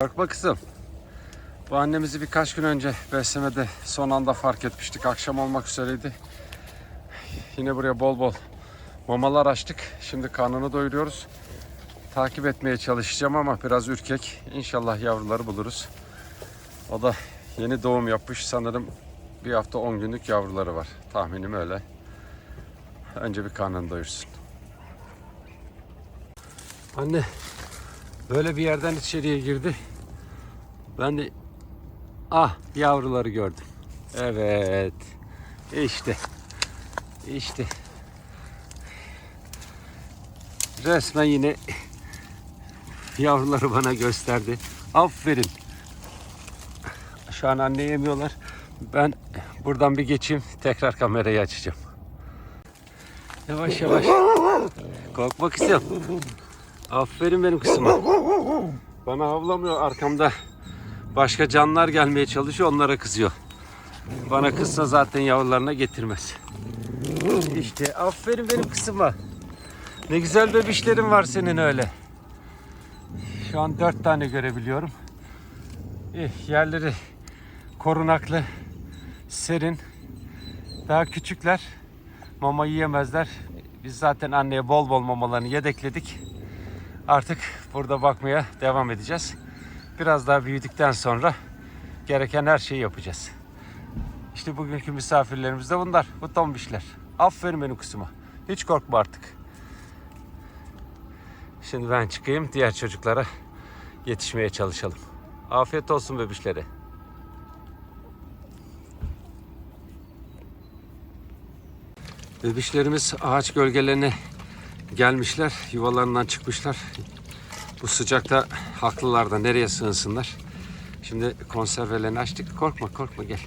Korkma kızım. Bu annemizi birkaç gün önce beslemede son anda fark etmiştik. Akşam olmak üzereydi. Yine buraya bol bol mamalar açtık. Şimdi karnını doyuruyoruz. Takip etmeye çalışacağım ama biraz ürkek. İnşallah yavruları buluruz. O da yeni doğum yapmış. Sanırım bir hafta 10 günlük yavruları var. Tahminim öyle. Önce bir karnını doyursun. Anne böyle bir yerden içeriye girdi. Ben de ah yavruları gördüm. Evet. İşte. İşte. Resmen yine yavruları bana gösterdi. Aferin. Şu an anne yemiyorlar. Ben buradan bir geçeyim. Tekrar kamerayı açacağım. Yavaş yavaş. Korkma kızım. Aferin benim kızıma. Bana havlamıyor arkamda. Başka canlılar gelmeye çalışıyor onlara kızıyor. Bana kızsa zaten yavrularına getirmez. İşte aferin benim kızıma. Ne güzel bebişlerin var senin öyle. Şu an dört tane görebiliyorum. Eh, yerleri korunaklı, serin. Daha küçükler. Mama yiyemezler. Biz zaten anneye bol bol mamalarını yedekledik. Artık burada bakmaya devam edeceğiz. Biraz daha büyüdükten sonra gereken her şeyi yapacağız. İşte bugünkü misafirlerimiz de bunlar. Bu tombişler. Aferin benim kızıma. Hiç korkma artık. Şimdi ben çıkayım diğer çocuklara yetişmeye çalışalım. Afiyet olsun bebişlere. Bebişlerimiz ağaç gölgelerine gelmişler. Yuvalarından çıkmışlar. Bu sıcakta haklılar da nereye sığınsınlar. Şimdi konservelerini açtık. Korkma korkma gel.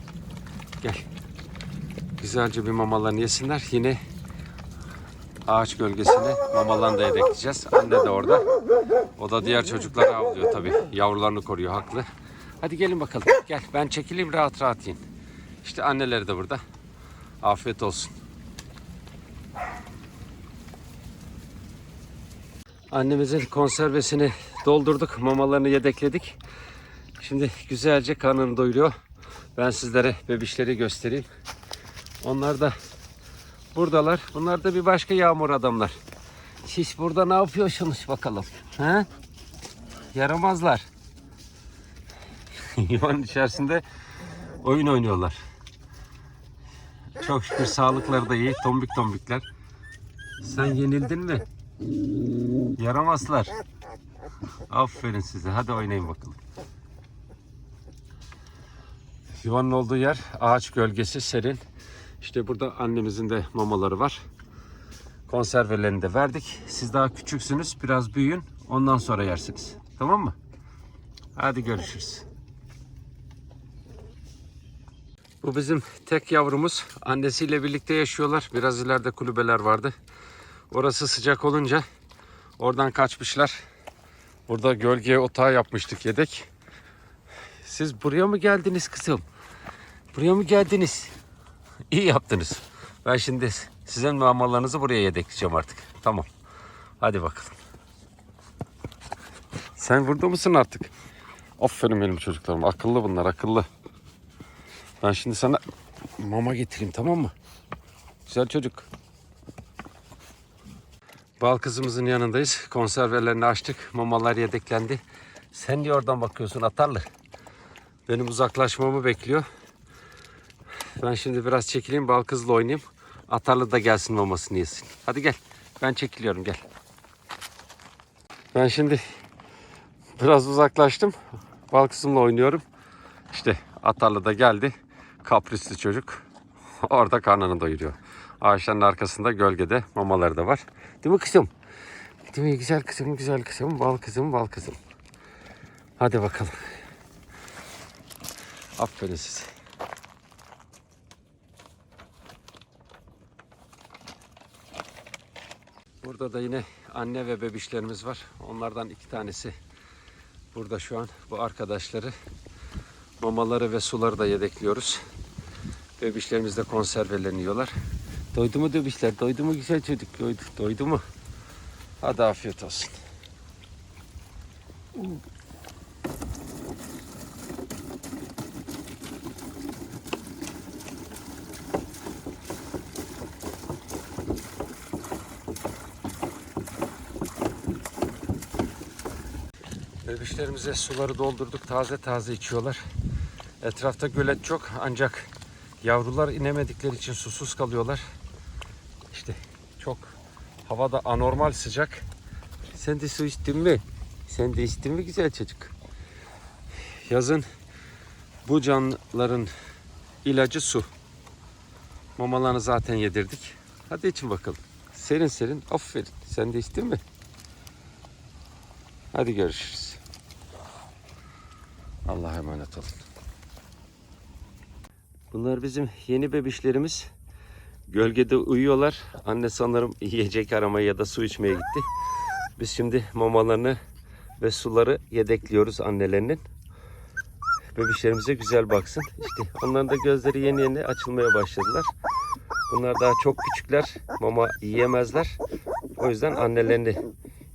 Gel. Güzelce bir mamalarını yesinler. Yine ağaç gölgesine mamalarını da yedekleyeceğiz. Anne de orada. O da diğer çocukları avlıyor tabii. Yavrularını koruyor haklı. Hadi gelin bakalım. Gel ben çekileyim rahat rahat yiyin. İşte anneleri de burada. Afiyet olsun. Annemizin konservesini doldurduk. Mamalarını yedekledik. Şimdi güzelce karnını doyuruyor. Ben sizlere bebişleri göstereyim. Onlar da buradalar. Bunlar da bir başka yağmur adamlar. Siz burada ne yapıyorsunuz bakalım? Ha? Yaramazlar. Yuvanın içerisinde oyun oynuyorlar. Çok şükür sağlıkları da iyi. Tombik tombikler. Sen yenildin mi? Yaramazlar. Aferin size. Hadi oynayın bakalım. Yuvanın olduğu yer ağaç gölgesi serin. İşte burada annemizin de mamaları var. Konservelerini de verdik. Siz daha küçüksünüz. Biraz büyüyün. Ondan sonra yersiniz. Tamam mı? Hadi görüşürüz. Bu bizim tek yavrumuz. Annesiyle birlikte yaşıyorlar. Biraz ileride kulübeler vardı. Orası sıcak olunca oradan kaçmışlar. Burada gölgeye otağı yapmıştık yedek. Siz buraya mı geldiniz kızım? Buraya mı geldiniz? İyi yaptınız. Ben şimdi sizin mamalarınızı buraya yedekleyeceğim artık. Tamam. Hadi bakalım. Sen burada mısın artık? Aferin benim çocuklarım. Akıllı bunlar akıllı. Ben şimdi sana mama getireyim tamam mı? Güzel çocuk. Bal kızımızın yanındayız. Konservelerini açtık. Mamalar yedeklendi. Sen niye oradan bakıyorsun atarlı? Benim uzaklaşmamı bekliyor. Ben şimdi biraz çekileyim bal kızla oynayayım. Atarlı da gelsin mamasını yesin. Hadi gel. Ben çekiliyorum gel. Ben şimdi biraz uzaklaştım. Bal kızımla oynuyorum. İşte atarlı da geldi. Kaprisli çocuk. Orada karnını doyuruyor. Ağaçların arkasında gölgede mamaları da var. Değil mi kızım? Değil mi güzel kızım, güzel kızım, bal kızım, bal kızım. Hadi bakalım. Aferin size. Burada da yine anne ve bebişlerimiz var. Onlardan iki tanesi burada şu an. Bu arkadaşları mamaları ve suları da yedekliyoruz. Dövüşlerimiz de konserveleniyorlar. Doydu mu dövüşler? Doydu mu güzel çocuk? Doydu, doydu mu? Hadi afiyet olsun. Bebişlerimize suları doldurduk. Taze taze içiyorlar. Etrafta gölet çok ancak yavrular inemedikleri için susuz kalıyorlar. İşte çok havada anormal sıcak. Sen de su içtin mi? Sen de içtin mi güzel çocuk? Yazın bu canlıların ilacı su. Mamalarını zaten yedirdik. Hadi için bakalım. Serin serin. Aferin. Sen de içtin mi? Hadi görüşürüz. Allah'a emanet olun. Bunlar bizim yeni bebişlerimiz. Gölgede uyuyorlar. Anne sanırım yiyecek aramaya ya da su içmeye gitti. Biz şimdi mamalarını ve suları yedekliyoruz annelerinin. Bebişlerimize güzel baksın. İşte onların da gözleri yeni yeni açılmaya başladılar. Bunlar daha çok küçükler. Mama yiyemezler. O yüzden annelerini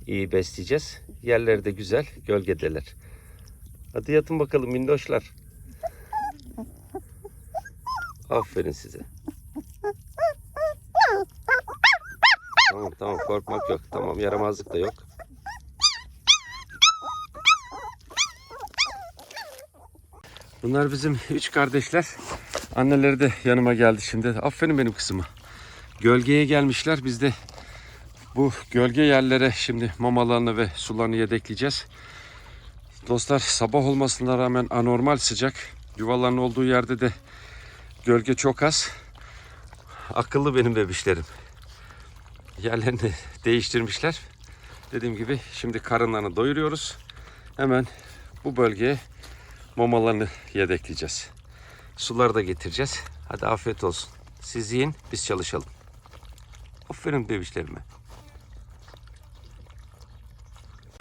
iyi besleyeceğiz. Yerleri de güzel. Gölgedeler. Hadi yatın bakalım minnoşlar. Aferin size. Tamam tamam korkmak yok. Tamam yaramazlık da yok. Bunlar bizim üç kardeşler. Anneleri de yanıma geldi şimdi. Aferin benim kızıma. Gölgeye gelmişler. Biz de bu gölge yerlere şimdi mamalarını ve sularını yedekleyeceğiz. Dostlar sabah olmasına rağmen anormal sıcak. Yuvaların olduğu yerde de gölge çok az. Akıllı benim bebişlerim. Yerlerini değiştirmişler. Dediğim gibi şimdi karınlarını doyuruyoruz. Hemen bu bölgeye mamalarını yedekleyeceğiz. Suları da getireceğiz. Hadi afiyet olsun. Siz yiyin, biz çalışalım. Aferin bebişlerime.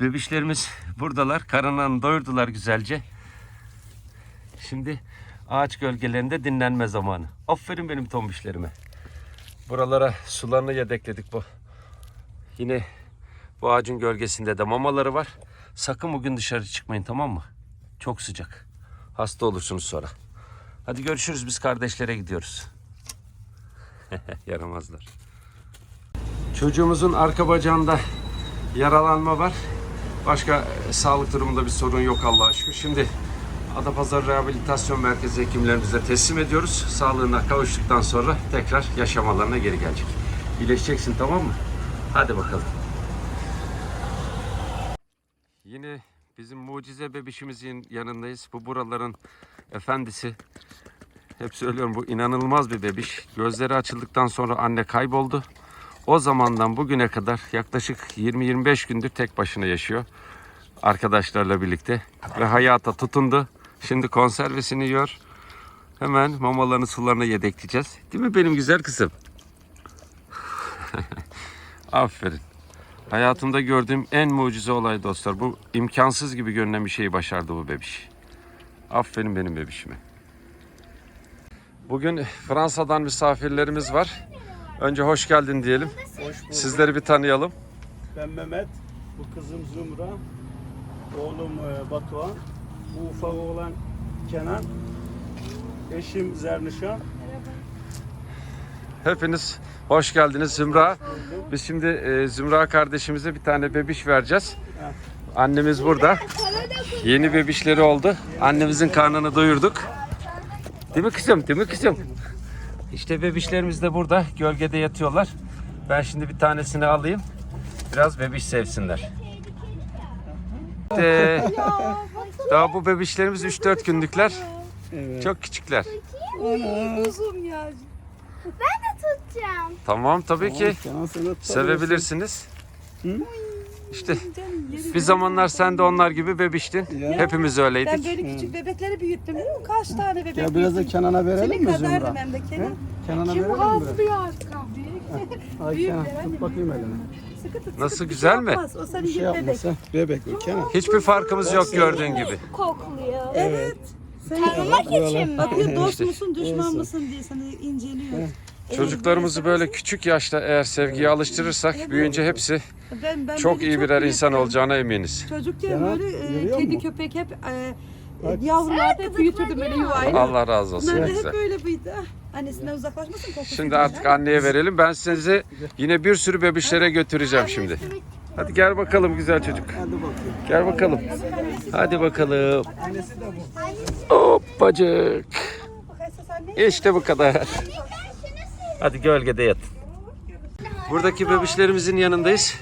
Bebişlerimiz buradalar. Karınlarını doyurdular güzelce. Şimdi ağaç gölgelerinde dinlenme zamanı. Aferin benim tombişlerime. Buralara sularını yedekledik bu. Yine bu ağacın gölgesinde de mamaları var. Sakın bugün dışarı çıkmayın tamam mı? Çok sıcak. Hasta olursunuz sonra. Hadi görüşürüz biz kardeşlere gidiyoruz. Yaramazlar. Çocuğumuzun arka bacağında yaralanma var. Başka sağlık durumunda bir sorun yok Allah'a şükür. Şimdi Adapazarı Rehabilitasyon Merkezi hekimlerimize teslim ediyoruz. Sağlığına kavuştuktan sonra tekrar yaşamalarına geri gelecek. İyileşeceksin tamam mı? Hadi bakalım. Yine bizim mucize bebişimizin yanındayız. Bu buraların efendisi. Hep söylüyorum bu inanılmaz bir bebiş. Gözleri açıldıktan sonra anne kayboldu. O zamandan bugüne kadar yaklaşık 20-25 gündür tek başına yaşıyor. Arkadaşlarla birlikte. Ve hayata tutundu. Şimdi konservesini yiyor. Hemen mamalarını sularını yedekleyeceğiz. Değil mi benim güzel kızım? Aferin. Hayatımda gördüğüm en mucize olay dostlar. Bu imkansız gibi görünen bir şeyi başardı bu bebiş. Aferin benim bebişime. Bugün Fransa'dan misafirlerimiz var. Önce hoş geldin diyelim. Hoş bulduk. Sizleri bir tanıyalım. Ben Mehmet, bu kızım Zümra, oğlum e, Batuhan, bu ufak oğlan Kenan, eşim Zernişan. Hepiniz hoş geldiniz Zümra. Biz şimdi e, Zümra kardeşimize bir tane bebiş vereceğiz. Annemiz burada. Yeni bebişleri oldu. Annemizin karnını doyurduk. Değil mi kızım? Değil mi kızım? İşte bebişlerimiz de burada. Gölgede yatıyorlar. Ben şimdi bir tanesini alayım. Biraz bebiş sevsinler. İşte, daha bu bebişlerimiz 3-4 günlükler. Evet. Çok küçükler. Uzun ya. Ben de tutacağım. Tamam tabii ki. Kenan seni tutar Sevebilirsiniz. Hı? İşte bir zamanlar sen de onlar gibi bebiştin. Ya. Hepimiz Ben öyleydik. böyle küçük bebekleri büyüttüm değil mi? Kaç tane bebek Ya biraz da büyüttüm. Kenan'a verelim Senin mi kadardım Zümra? hem de Kenan. He? Kenan'a Kim verelim mi hazırlıyor artık büyük. biraz? Ay Kenan tut bakayım elini. Sıkı tut. Nasıl, tut. Bir güzel şey mi? yapmaz. O senin Bir şey gibi bebek. yapmasa. Bebek o Kenan. Hiçbir farkımız yok gördüğün gibi. Kokluyor. Evet. Tanımak için mi? Bakıyor dost İşte. musun düşman mısın diye seni inceliyor. Çocuklarımızı böyle küçük yaşta eğer sevgiye alıştırırsak büyüyünce hepsi Ben, ben çok böyle iyi birer insan büyüttüm. olacağına eminiz. Çocukken Kenan, böyle e, görüyor kedi musun? köpek hep e, Bak. yavrularda hep büyütürdüm böyle yuvayla. Allah razı olsun. Bunlar da hep güzel. böyle büyüdü. Annesinden uzaklaşmasın kokusu. Şimdi artık anneye verelim. Ben sizi yine bir sürü bebişlere götüreceğim şimdi. Hadi gel bakalım güzel çocuk. Gel bakalım. Hadi bakalım. Hoppacık. İşte bu kadar. Hadi gölgede yat. Buradaki bebişlerimizin yanındayız.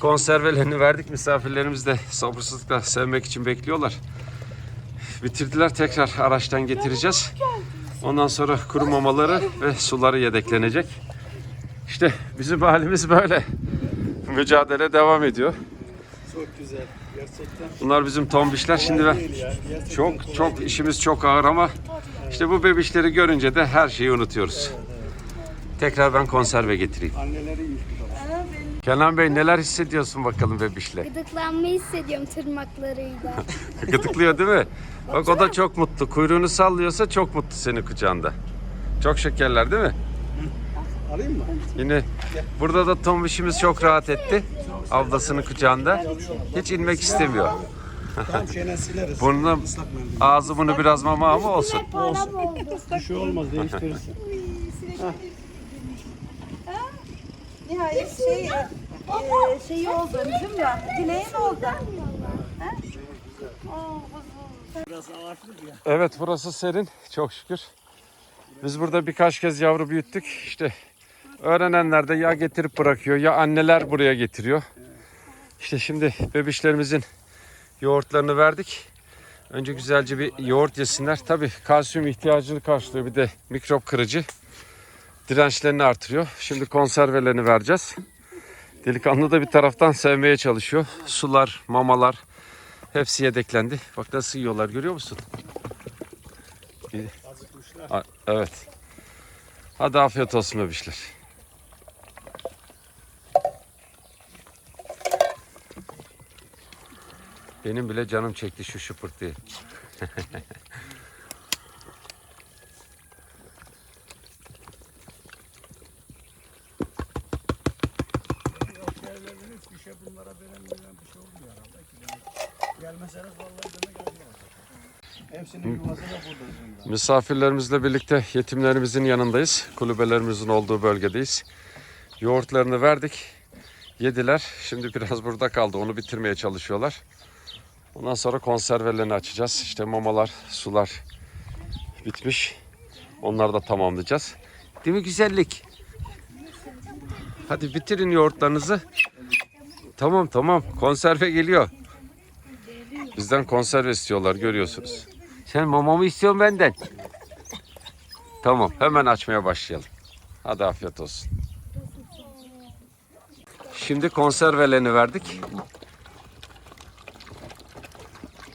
Konservelerini verdik. Misafirlerimiz de sabırsızlıkla sevmek için bekliyorlar. Bitirdiler. Tekrar araçtan getireceğiz. Ondan sonra kuru mamaları ve suları yedeklenecek. İşte bizim halimiz böyle. Mücadele devam ediyor. Çok güzel. Gerçekten Bunlar bizim tombişler. Şimdi ben çok çok işimiz çok ağır ama işte bu bebişleri görünce de her şeyi unutuyoruz. Tekrar ben konserve getireyim. anneleri. Kenan Bey neler hissediyorsun bakalım bebişle? Gıdıklanmayı hissediyorum tırmaklarıyla. Gıdıklıyor değil mi? Bak o da çok mutlu. Kuyruğunu sallıyorsa çok mutlu senin kucağında. Çok şekerler değil mi? Alayım mı? Yine burada da tombişimiz çok rahat etti. Ablasının kucağında. Hiç inmek istemiyor. Tamam şeyden sileriz. Burnuna ağzı bunu biraz mama ama olsun. Bir şey olmaz değiştirirsin. Nihayet şey, e, şeyi oldu ya. Dileğin oldu. Biraz ağırlık ya. Evet burası serin çok şükür. Biz burada birkaç kez yavru büyüttük. İşte öğrenenler de ya getirip bırakıyor ya anneler buraya getiriyor. İşte şimdi bebişlerimizin yoğurtlarını verdik. Önce güzelce bir yoğurt yesinler. Tabii kalsiyum ihtiyacını karşılıyor bir de mikrop kırıcı. Dirençlerini artırıyor. Şimdi konservelerini vereceğiz. Delikanlı da bir taraftan sevmeye çalışıyor. Sular, mamalar hepsi yedeklendi. Bak nasıl yiyorlar görüyor musun? A- Evet. Hadi afiyet olsun bebişler. Benim bile canım çekti şu şıpırtıyı. Misafirlerimizle birlikte yetimlerimizin yanındayız. Kulübelerimizin olduğu bölgedeyiz. Yoğurtlarını verdik. Yediler. Şimdi biraz burada kaldı. Onu bitirmeye çalışıyorlar. Ondan sonra konservelerini açacağız. İşte mamalar, sular bitmiş. Onları da tamamlayacağız. Değil mi güzellik? Hadi bitirin yoğurtlarınızı. Tamam tamam. Konserve geliyor. Bizden konserve istiyorlar görüyorsunuz. Sen mamamı istiyorsun benden. Tamam hemen açmaya başlayalım. Hadi afiyet olsun. Şimdi konservelerini verdik.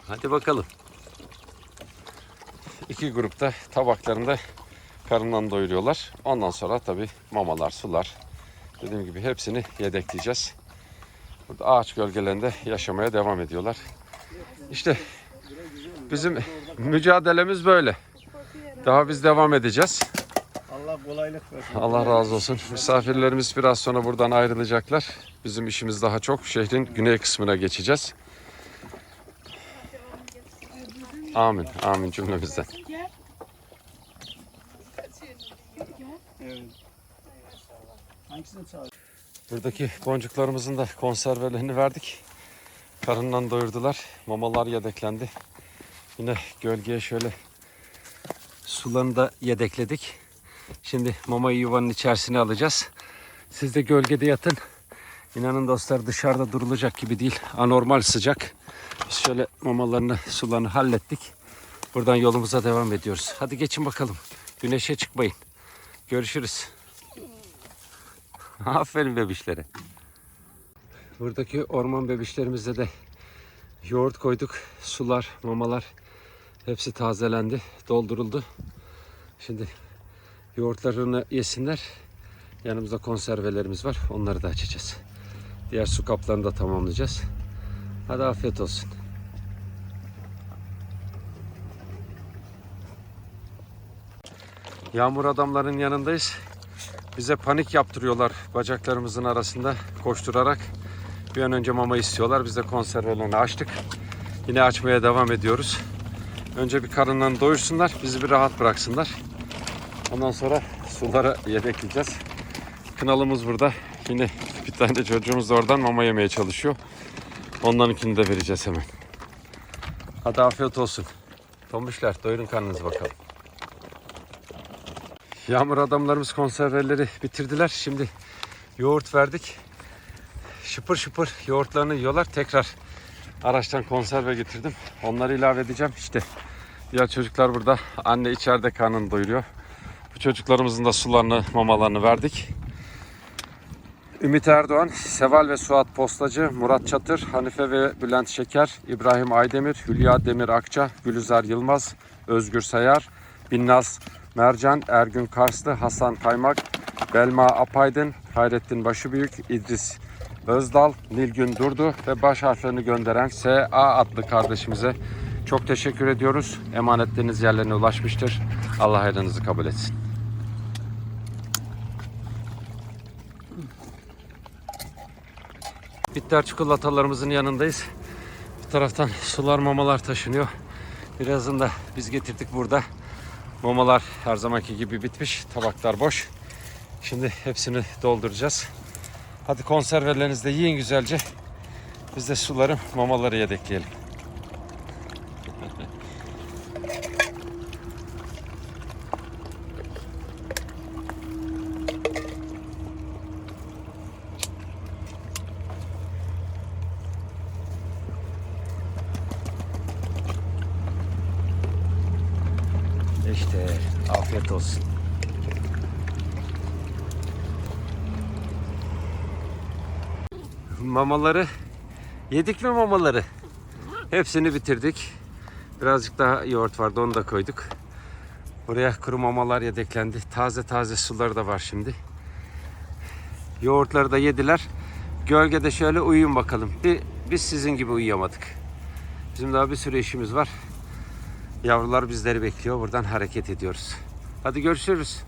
Hadi bakalım. İki grupta tabaklarında karından doyuruyorlar. Ondan sonra tabii mamalar, sular. Dediğim gibi hepsini yedekleyeceğiz. Burada ağaç gölgelerinde yaşamaya devam ediyorlar. İşte bizim mücadelemiz böyle. Daha biz devam edeceğiz. Allah kolaylık versin. Allah razı olsun. Misafirlerimiz biraz sonra buradan ayrılacaklar. Bizim işimiz daha çok. Şehrin güney kısmına geçeceğiz. Amin. Amin cümlemizden. Buradaki boncuklarımızın da konservelerini verdik. Karından doyurdular. Mamalar yedeklendi. Yine gölgeye şöyle sularını da yedekledik. Şimdi mamayı yuvanın içerisine alacağız. Siz de gölgede yatın. İnanın dostlar dışarıda durulacak gibi değil. Anormal sıcak. Biz şöyle mamalarını, sularını hallettik. Buradan yolumuza devam ediyoruz. Hadi geçin bakalım. Güneşe çıkmayın. Görüşürüz. Aferin bebişlere. Buradaki orman bebişlerimize de yoğurt koyduk. Sular, mamalar hepsi tazelendi, dolduruldu. Şimdi yoğurtlarını yesinler. Yanımızda konservelerimiz var. Onları da açacağız. Diğer su kaplarını da tamamlayacağız. Hadi afiyet olsun. Yağmur adamların yanındayız. Bize panik yaptırıyorlar bacaklarımızın arasında koşturarak. Bir an önce mama istiyorlar. Biz de konservelerini açtık. Yine açmaya devam ediyoruz. Önce bir karınlarını doyursunlar. Bizi bir rahat bıraksınlar. Ondan sonra sulara yedekleyeceğiz. Kınalımız burada. Yine Bir tane çocuğumuz da oradan mama yemeye çalışıyor. Onlarınkini de vereceğiz hemen. Hadi afiyet olsun. Tombuşlar doyurun karnınızı bakalım. Yağmur adamlarımız konserveleri bitirdiler. Şimdi yoğurt verdik. Şıpır şıpır yoğurtlarını yiyorlar. Tekrar araçtan konserve getirdim. Onları ilave edeceğim. İşte diğer çocuklar burada. Anne içeride karnını doyuruyor. Bu çocuklarımızın da sularını, mamalarını verdik. Ümit Erdoğan, Seval ve Suat Postacı, Murat Çatır, Hanife ve Bülent Şeker, İbrahim Aydemir, Hülya Demir Akça, Gülüzer Yılmaz, Özgür Sayar, Binnaz Mercan, Ergün Karslı, Hasan Kaymak, Belma Apaydın, Hayrettin Başıbüyük, İdris Özdal, Nilgün Durdu ve baş harflerini gönderen SA adlı kardeşimize çok teşekkür ediyoruz. Emanetleriniz yerlerine ulaşmıştır. Allah hayrınızı kabul etsin. Bitter çikolatalarımızın yanındayız. Bu taraftan sular mamalar taşınıyor. Birazını da biz getirdik burada. Mamalar her zamanki gibi bitmiş. Tabaklar boş. Şimdi hepsini dolduracağız. Hadi konservelerinizi de yiyin güzelce. Biz de suları mamaları yedekleyelim. İşte afiyet olsun. Mamaları yedik mi mamaları? Hepsini bitirdik. Birazcık daha yoğurt vardı onu da koyduk. Buraya kuru mamalar yedeklendi. Taze taze suları da var şimdi. Yoğurtları da yediler. Gölgede şöyle uyuyun bakalım. Biz sizin gibi uyuyamadık. Bizim daha bir sürü işimiz var. Yavrular bizleri bekliyor. Buradan hareket ediyoruz. Hadi görüşürüz.